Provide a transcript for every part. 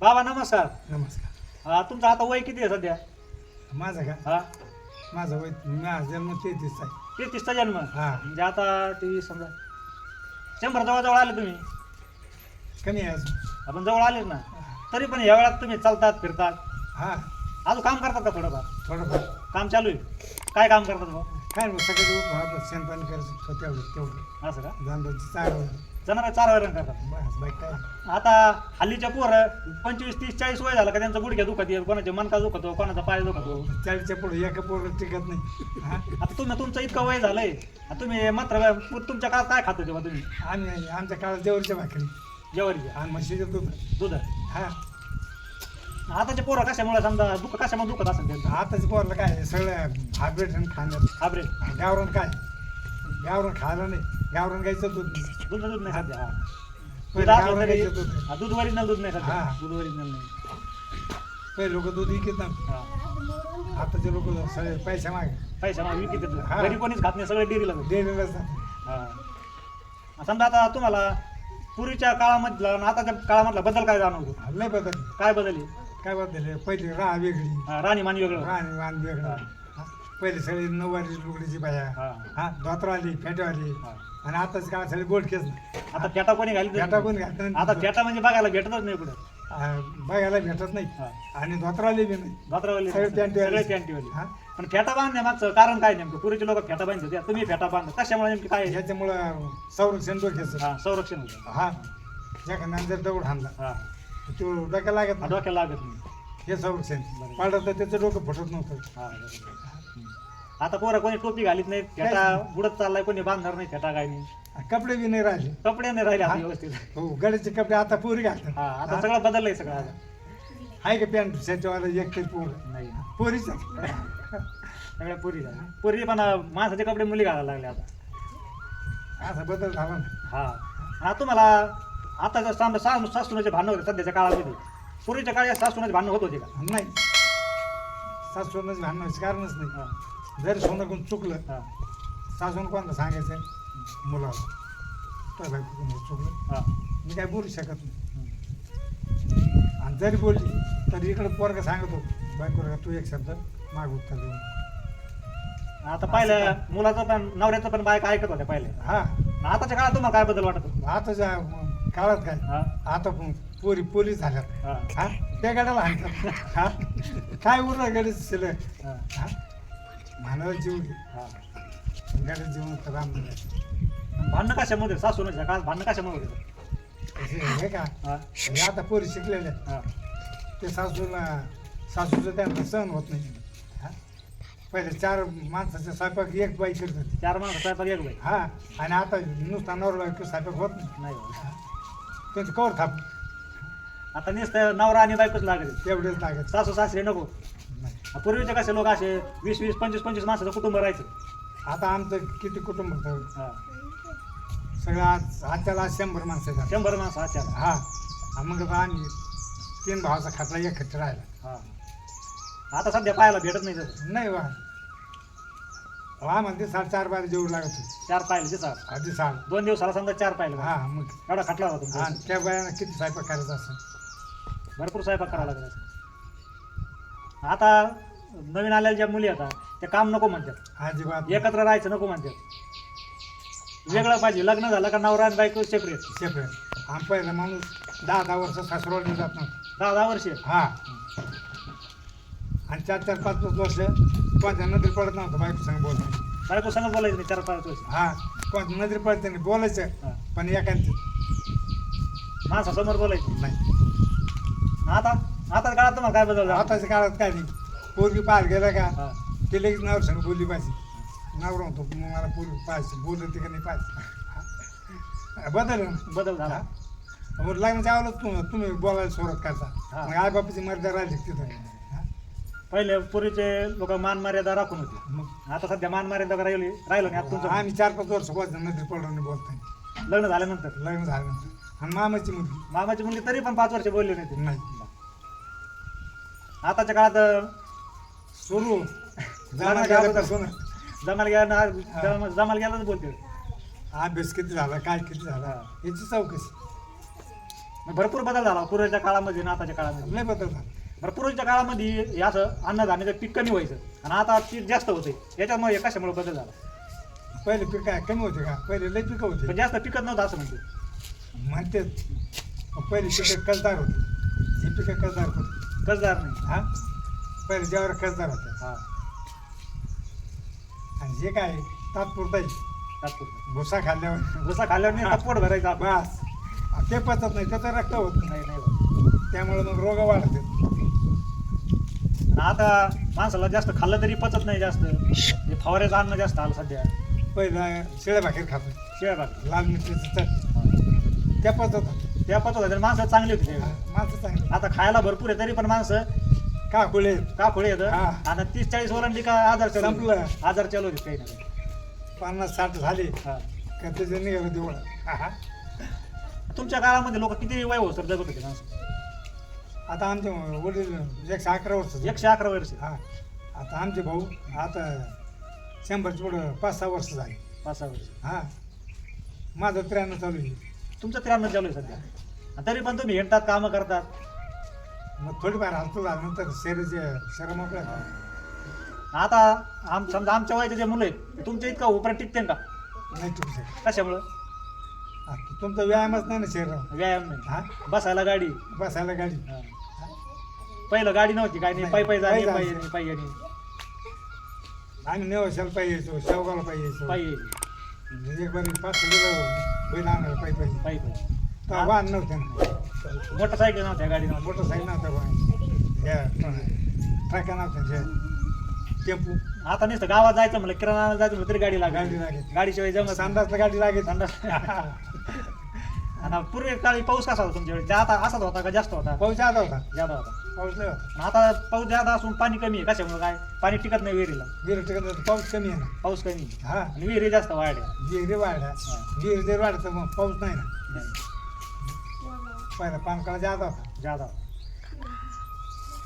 बाबा नमस्कार. नमस्कार. हा, तुमचं आता वय किती आहे सध्या? माझं का? हा. माझं वय माझा जन्म तेहतीस आहे. तेहतीसचा जन्म. हा. म्हणजे आता ते समजा शंभर जवळ जवळ आले तुम्ही. कमी आहे अजून? आपण जवळ आलेच ना. तरी पण या वेळात तुम्ही चालतात फिरतात. हा. अजून काम करतात का थोडंफार? थोडंफार. काम चालू आहे. काय काम करतात भाऊ काय मग सगळं शेणपाणी करायचं तेवढं तेवढं असं का? जांभळाची चार जनावर चार वैरण करतात बस काय आता हल्लीच्या पोरं पंचवीस तीस चाळीस वय झालं का त्यांचा गुडघ्या दुखत आहे कोणाचे मनका दुखतो कोणाचा पाय दुखतो चाळीसच्या पुढे एका पोरं टिकत नाही. हा? आता तुम्ही तुमचं इतकं वय झालंय. आता तुम्ही मात्र तुमच्या काळात काय खात बा तुम्ही? आम्ही आमच्या काळात जेवरच्या भाकरी. जेवारी आणि म्हशीचं दूध. दूध? हा. आताचे पोरं कशामुळे समजा दुःख कशामुळे दुखत असेल त्यांचं? आताच पोरलं काय सगळं हायब्रिड खाण्यात हाबरे गावरण काय? गावरण खायला नाही. गावरण गायचं दूध नाही. दूध दूध नाही सध्या हा. दूध पहिले तरी गायचं दूध हा, दूध ओरिजिनल दूध नाही सध्या हा. दूध ओरिजिनल नाही पहिले लोक दूध विकत ना हा. आताचे लोक सगळे पैसे मागे पैसा मग विकत येतो. हा. घरी कोणीच खात नाही सगळे डेअरीला जातं. डेलीलाच हा समजा आता तुम्हाला पूर्वीच्या काळामधला आणि आताच्या काळामधला बदल काय जाणवतो लय बदल काय बदल आहे काय बदल पहिली राह वेगळी हा, राहणीमान वेगळं राहणी वाण वेगळं हा. पहिले सगळी नऊवारी लुगडीची बाया हा. हा धोतरवाली फेटवाली हा. आणि आताच काय सगळे गोडकेच आता फेटा कोणी घाली फेटा कोण घालत आता नाही फेटा म्हणजे बघायला भेटतच नाही कुठं. बघायला भेटत नाही. आणि धोतरवाली बी नाही. भात्रावाली सगळे पॅन्टीवाले. सगळे पॅन्टीवाली. हा. पण फेटा बांधण्यामागचं कारण काय नेमकं? पूर्वीचे लोक फेटा बांधत होते. तुम्ही फेटा बांध कशामुळे नेमकी काय आहे? ह्याच्यामुळं संरक्षण डोक्याचं हा संरक्षण होतं. हा. एखाद्या जर दगड हाणला. हा. तो डोक्या लागत हा, नाही. डोक्याला लागत नाही. हे संरक्षण. पाडलं तर त्याचं डोकं फुटत नव्हतं. हा, बरोबर. आता पोरं कोणी टोपी घालीत नाही फेटा बुडत चाललाय कोणी बांधणार नाही फेटा काय नाही. कपडे बी नाही राहिले. कपडे नाही राहिले आता. व्यवस्थित. हो गड्याचे कपडे आता पुरी घालतात. हा आता? सगळं बदललंय सगळं आता. आहे का पॅन्ट? त्याच्यावाला एक तरी पोर. नाही. पोरीच सगळ्या पुरी झाल्या पूर्वी पण माणसाचे कपडे मुली घालायला लागले आता. असा बदल झाला ना. हा. हा तुम्हाला आता जर समजा सास सासूनाचे भांडण होते सध्याच्या काळामध्ये पूर्वीच्या काळात सासूनाचे भांडण होत होते का? नाही. सासूनच भांडणाचं कारणच नाही. जर सोनं कोण चुकलं हा, सासून कोणाला सांगायचं? मुलाला. तर बायको कोणी चुकलं. हा. मी काय बोलू शकत नाही. आणि जरी बोलली तर इकडं पोरगा सांगतो बायकोला तू एक शब्द माग उत्तर देऊन आता पाहिलं मुलाचं पण नवऱ्याचं पण बायका ऐकत होत्या पहिले. हा. आताच्या काळात तुम्हाला काय बदल वाटत? आताच्या काळात काय? हा. आता पण पोरी पोलीस झाल्यात. हा. हा? त्या गाड्याला हाणतात हा. काय उरलं गाडी शिल्लक हा, हा म्हणाला जीव घे. हा. गाडी जीवन तर राम नाही. आणि भांडणं कशामध्ये? सासूनाच्या काळात भांडणं कशामध्ये? होते हे हे का? हा. हे आता पोरी शिकलेले. आहेत. हा. ते सासूला सासूचं त्यांना सहन होत नाही. हा? पहिले चार माणसाचा स्वयंपाक एक बाई करत होती. चार माणसं स्वयंपाक एक बाई. हा. आणि आता नुसता नवरा बायको स्वयंपाक होत नाही. नाही बाबा. त्यांचं कवर थाप आता नुसतं नवरा आणि बायकोच लागले. तेवढेच लागत सासू सासरे नको. नाही. पूर्वीचे कसे लोक असे वीस वीस पंचवीस पंचवीस माणसाचं कुटुंब राहायचं. आता आमचं किती कुटुंब होतं? हा. सगळं आज आजच्याला आज शंभर माणसं. शंभर माणसं आचार हा. आणि मग आता आम्ही तीन भावाचा खाटला एक खट राहिला. हा. आता सध्या पाहायला भेटत नाही तसं. नाही वा हा म्हणते सात चार बारा जेवू लागत होते. चार पाहिले दिसा आधी साल दोन दिवसाला समजा चार पाहिलं हा मग. एवढा खटला होता त्या बायानं किती स्वयंपाक करायचा असं भरपूर स्वयंपाक करावा लागला. आता नवीन आलेल्या ज्या मुली आता त्या काम नको म्हणतात. अजिबात एकत्र राहायचं नको म्हणतात. वेगळं पाहिजे. लग्न झालं का नवरा आणि बायको सेपरेट सेपरेट आम पहिला माणूस दहा दहा वर्ष सासरवाडी जात नव्हता. दहा दहा वर्ष. हा. आणि चार चार पाच पाच वर्ष कोणत्या नजर पडत नव्हतं बायको संग बोलतो बायको संगत बोलायचं नाही चार पाच वर्ष. हा. कोणत्या नजर पडते नाही बोलायचं. हा. पण एखादी माणसासमोर बोलायचं. नाही. आता आता काळात तुम्हाला काय बदल झाला? आताच्या काळात काय नाही पोरगी पाहायला गेला का. ते लगेच नवर संग बोलली पाहिजे नवरा म्हणतो "मग मला पोरगी पाहिजे बोलत का नाही पाहिजे. बदल. बदल झाला. मग लग्नाच्या आवडत तुम्ही तुम्ही बोलायला सुरुवात करता. मग आई बापाची मर्यादा राहिली तिथं. पहिले पूर्वीचे लोक मान मर्यादा राखून होते मग आता सध्या मान मर्यादा राहिली राहिलं नाही आता तुमचं आम्ही चार पाच वर्ष बोलतो नजर पडून बोलताय लग्न झाल्यानंतर लग्न झाल्यानंतर आणि मामाची मुलगी मामाची मुलगी तरी पण पाच वर्ष बोलली नाही ती. नाही आताच्या काळात गेल्यापासून जमाल गेला जमाल जमाल गेलाच बोलते अभ्यास किती झाला काय किती झाला. याची चौकशी. मग भरपूर बदल झाला पूर्वीच्या काळामध्ये आणि आताच्या काळामध्ये. लय बदल झाला. बरं पूर्वीच्या काळामध्ये हे असं अन्नधान्याचं पीक कमी व्हायचं आणि आता पीक जास्त होते याच्यामुळे कशामुळे बदल झाला? पहिले पीक काय कमी होते का? पहिले लय पिकं होते. पण जास्त पिकत नव्हतं असं म्हणते म्हणते पहिले पिकं कसदार होते. हे पिकं कसदार होते. कसदार नाही. हा? पहिले जेव्हा कसदार होते. हा. आणि हे काय तात्पुरता आहे. तात्पुरतं. भुसा खाल्ल्यावर. जसा खाल्ल्यावर नाही आता पोट भरायचं आपण बस. ते पचत नाही त्याचं रक्त होत नाही. नाही होत. त्यामुळे मग रोग वाढते आणि आता माणसाला जास्त खाल्लं तरी पचत नाही जास्त. हे फवाऱ्याचं अन्न जास्त आलं सध्या. पहिला शिळ्या भाकरी खातो शिवाय बाकी लाल मिरचीचं चट त्या पचत होतं. त्या पचत होत्या माणसं चांगली होती. हा, त्यावेळी. माणसं चांगली. आता खायला भरपूर आहे तरी पण माणसं का खुळे का खोळे येतं हा. आणि तीस चाळीस ओलांडी का आजार चालू होते. संपलं. आजार चालू होते काही ना काही पन्नास साठ झाले. हा. का त्याचं निघालं हा. तुमच्या काळामध्ये लोक किती वय होतं जगत होते माणसं? आता आमचे वडील एकशे अकरा वर्ष एकशे अकरा वर्ष. हा. आता आमचे भाऊ आता शंभरच्या पुढं पाच सहा वर्ष झाले. पाच सहा वर्ष. हा. माझं त्र्याण्णव चालू आहे. तुमचं त्र्याण्णव चालू आहे सध्या. आणि तरी पण तुम्ही हिंडतात कामं करतात. मग थोडीफार हलतो शरीराचे शरीर मोकळ्या आता आम समजा आमच्या वयाचे जे मुलं आहेत तुमच्या इतका उपरा टिकते का? नाही शकत कशामुळं? तुमचा व्यायामच नाही ना शरीरावर व्यायाम नाही. हा? बसायला गाडी. बसायला गाडी. हा. पहिलं गाडी नव्हती काय नाही. पायी पायी पायी जाणे पायी पायी आम्ही नेवाशाला पाहिजे यायचो शेवगावला पाहिजे पायी येणे, एक बारी पाच बैल आणायला पाहिजे पाहिजे पायी पायी तेव्हा वाहन नव्हते ना मोटरसायकल नव्हत्या गाडी नव्हती. मोटरसायकल नव्हता वाहन. ह्या ट्रॅका नव्हत्या टेम्पो. आता नुसतं गावात जायचं म्हणलं किराणा जायचं म्हणलं तरी गाडी गाडी लागली लागेल गाडीशिवाय जमत. संडासला गाडी लागेल संडास आणि पूर्वी काळी पाऊस कसा होता तुमच्याकडे? आता असाच होता का जास्त होता? पाऊस जात होता. जादा होता. पाऊस होता. आता पाऊस जादा असून पाणी कमी आहे. कशामुळे काय? पाणी टिकत नाही विहिरीला. विहीर टिकत नाही, पाऊस कमी आहे ना. पाऊस कमी आहे. हा. आणि विहिरी जास्त वाढल्या. विहिरी वाढल्या. विहीर जर वाढत मग पाऊस नाही ना. पहिला पानकाळा जात होता. जादा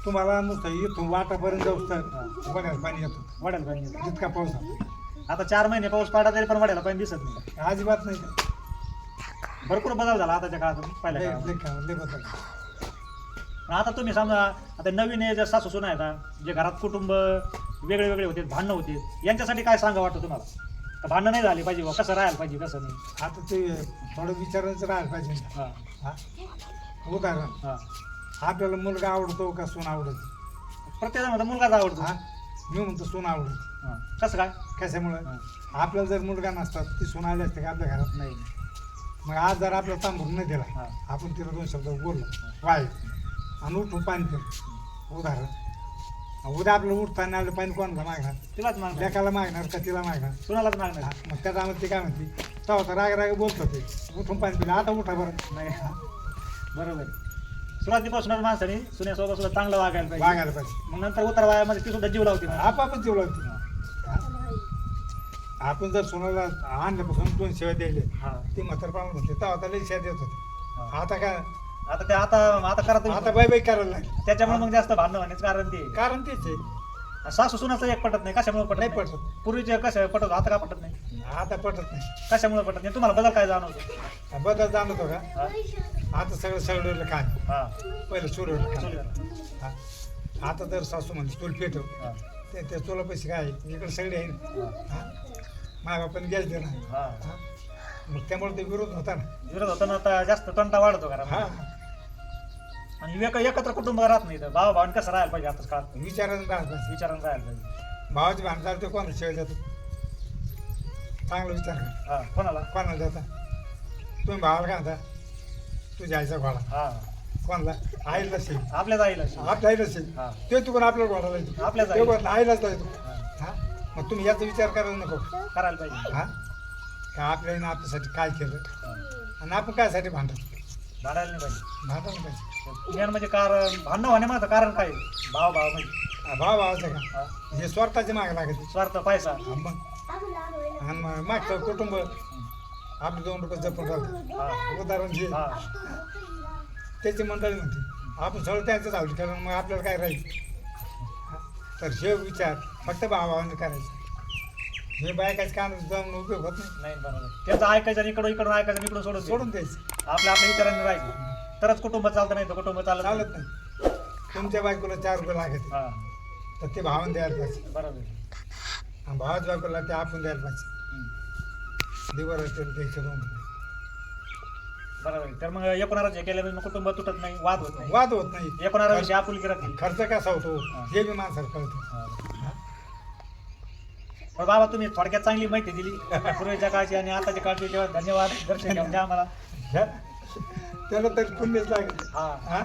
तुम्हाला नुसतं इथून वाटापर्यंत जाऊस तर. वड्याला पाणी येतो. वाढायला पाणी येतं. जितका पाऊस. आता चार महिने पाऊस पडला तरी पण वाढायला पाणी दिसत नाही. अजिबात नाही. भरपूर बदल झाला आताच्या काळातून पहिल्या लय काळात आता तुम्ही समजा आता नवीन हे जे सासू सुना आहेत जे घरात कुटुंब वेगळे वेगळे होते भांडणं होते यांच्यासाठी काय सांगा वाटतं तुम्हाला? का भांडणं नाही झाली पाहिजे बुवा, कसं राहायला पाहिजे कसं नाही? आता ते थोडं विचारायचं राहायला पाहिजे. हा. हा? उदाहरण हा. आपल्याला मुलगा आवडतो का सून आवडतो? प्रत्येक जण मुलगाच आवडतो. हा? मी म्हणतो सून आवडतो. हा. कसं काय? कशामुळं? हा. आपल्याला जर मुलगा नसतात ती सून आली असते का आपल्या घरात नाही. मग आज जर आपल्याला तांबूर नाही हा. दिला आपण तिला दोन शब्द बोललो. वाय आणि उठून पाणी पिलं उदाहरण उद्या आपल्याला उठताना आलं पाणी कोणाला मागणार? तिलाच मागणार. लेकाला मागणार का तिला मागणार? सुनालाच हा, मागणार मग त्या टायमात ते काय म्हणते? तेव्हा तर राग राग बोलत होते. उठून पाणी पिलं. आता उठा बरं. नाही बरोबर. सुरुवातीपासूनच माणसाने सुन्यासोबत सुद्धा चांगलं वागायला पाहिजे. वागायला पाहिजे. मग नंतर उतर वयामध्ये ती सुद्धा जीव लावते. आपापच जीव लावते आपण जर सोनाला आणल्यापासून दोन शेव्या द्यायले हा. ते म्हातारपणा म्हणते तेव्हा शेव्या देत होते. आता काय? आता ते आता आता करा तुम्ही. आता बाय बाय करायला लागले त्याच्यामुळे मग जास्त भांडणं होण्याचं कारण ते आहे. कारण तेच आहे सासू सुनाचं एक पटत नाही कशामुळे पटत नाही नाही पटत. पूर्वीचे कसं पटत आता का पटत नाही आता पटत नाही कशामुळे पटत नाही तुम्हाला बदल काय जाणवतो बदल जाणवतो का हा? आता सगळं सगळं काय हा. पहिलं चुली. हा. आता जर सासू म्हणते तुला पेटव हा. ते ते तुला पैसे काय आहे? इकडे सगळे आहे ना हा. हा? माझ्या बापाने गॅस दिला हा. हा? मग त्यामुळे ते विरोध होता ना विरोध होताना आता जास्त तंटा वाढतो हा घरामध्ये आणि एक एकत्र कुटुंब राहत नाही. भावा भावाने कसं राहायला पाहिजे आता काळात विचारायला राहत नाही. विचारानं राहायला पाहिजे. भावाची भांडण चालते ते कोणाला शेळ देतो चांगला विचार कर. हा कोणाला? कोणाला देता? तुम्ही भावाला काय म्हणता तुझ्या आईचा घोडा. हा. कोणाला? आईला शेळ. आपल्याच आईला आपल्या आईला हा. ते तू कोण आपल्या घोडाला येतो आपल्याच ते आईला. आईलाच जायतो हा. मग तुम्ही याचा विचार करायला नको. करायला पाहिजे. हा? का आपल्या आईनं आपल्यासाठी काय केलं. आणि आपण कायसाठी भांडत? भांडायला नाही पाहिजे. भांडण पाहिजे. मेन म्हणजे कारण भांडणं होण्यामागचं कारण काय? भाव भाव म्हणजे. हा, भाव भावाचं का? हा. हे स्वार्थाची माग लागते स्वार्थ पैसा. हा, मग. आणि मग मागचं कुटुंब. आपले दोन रुपये जपून राहतं हा. उदाहरण घे हा. त्याची मंडळी म्हणते आपण सगळं त्यांचं धावली कारण मग आपल्याला काय राहील? तर हे विचार फक्त भावाने करायचं. हे बायकाच कान जाऊन उपयोग होत नाही. नाही बरोबर. त्याचं ऐकायचं आणि इकडं इकडून ऐकायचं आणि इकडून सोडून सोडून. द्यायचं. आपल्या आपल्या विचारांनी राहायचं तरच कुटुंब चालतं नाही तर कुटुंब चालत चालत नाही. तुमच्या बायकोला चार रुपये लागत. हा. तर ते भावाने द्यायला पाहिजे. बरोबर. आणि भावाच्या बायकोला ते आपण द्यायला पाहिजे. हम्म. दिवर असेल त्याचे दोन रुपये. बरोबर. आहे. तर मग एकोणारा हे केल्यामुळे मग कुटुंब तुटत नाही वाद होत नाही. वाद होत नाही. एकोणारा विषयी आपुलकी राहते. खर्च कसा होतो हा. बी माणसाला कळतं. बाबा तुम्ही थोडक्यात चांगली माहिती दिली. पूर्वीच्या काळची आणि आताच्या काळची तेव्हा धन्यवाद. दर्शन घ्या म्हणजे आम्हाला. त्याला तरी पुण्यच लागेल. हा. हा?